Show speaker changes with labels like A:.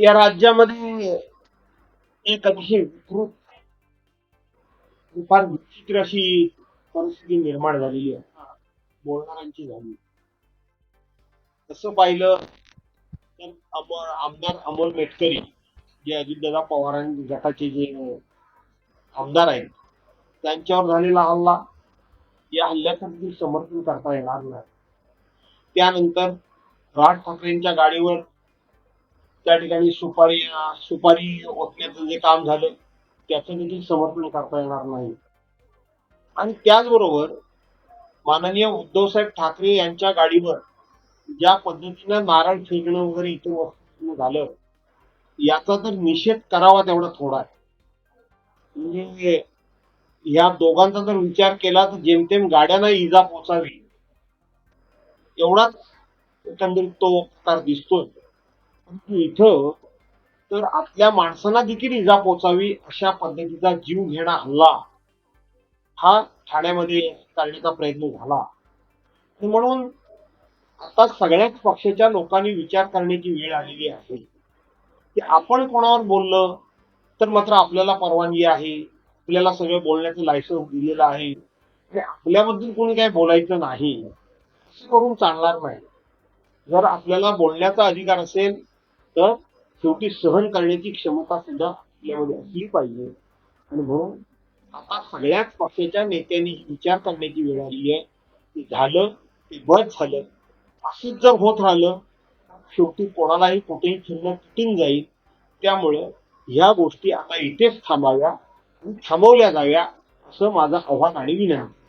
A: या राज्यामध्ये एक अतिशय विकृत फार विचित्र अशी परिस्थिती निर्माण झालेली आहे. बोलणाऱ्यांची झाली. तसं पाहिलं तर आमदार अमोल मेटकरी जे अजितदादा पवारांच्या गटाचे जे आमदार आहेत त्यांच्यावर झालेला हल्ला या हल्ल्याचं देखील समर्थन करता येणार नाही. त्यानंतर राज ठाकरेंच्या गाडीवर त्या ठिकाणी सुपारी सुपारी ओतण्याचं जे काम झालं त्याचं देखील समर्थन करता येणार नाही. आणि त्याचबरोबर माननीय उद्धवसाहेब ठाकरे यांच्या गाडीवर ज्या पद्धतीनं नारळ फेकणं वगैरे इथं वस्तू झालं याचा तर निषेध करावा तेवढा थोडा आहे. म्हणजे या दोघांचा जर विचार केला तर जेमतेम गाड्यांना इजा पोचावी एवढाच एकंदरीत तो प्रकार दिसतोय. इथं तर आपल्या माणसांना देखील इजा पोचावी अशा पद्धतीचा जीव घेणा हल्ला हा ठाण्यामध्ये करण्याचा प्रयत्न झाला. म्हणून आता सगळ्याच पक्षाच्या लोकांनी विचार करण्याची वेळ आलेली आहे. की आपण कोणावर बोललं तर मात्र आपल्याला परवानगी आहे. आपल्याला सगळं बोलण्याचं लायसन्स दिलेलं आहे. आणि आपल्याबद्दल कोणी काही बोलायचं नाही. असं करून चालणार नाही. जर आपल्याला बोलण्याचा अधिकार असेल तर शेवटी सहन करण्याची क्षमता सुद्धा आपल्यामध्ये असली पाहिजे. आणि म्हणून आता सगळ्याच पक्षाच्या नेत्यांनी विचार करण्याची वेळ आली आहे. की झालं ते बस झालं. असंच जर होत राहिलं शेवटी कोणालाही कुठेही फिरणं तुटून जाईल. त्यामुळं ह्या गोष्टी आता इथेच थांबाव्या आणि थांबवल्या जाव्या असं माझं आव्हान आणि विनंती.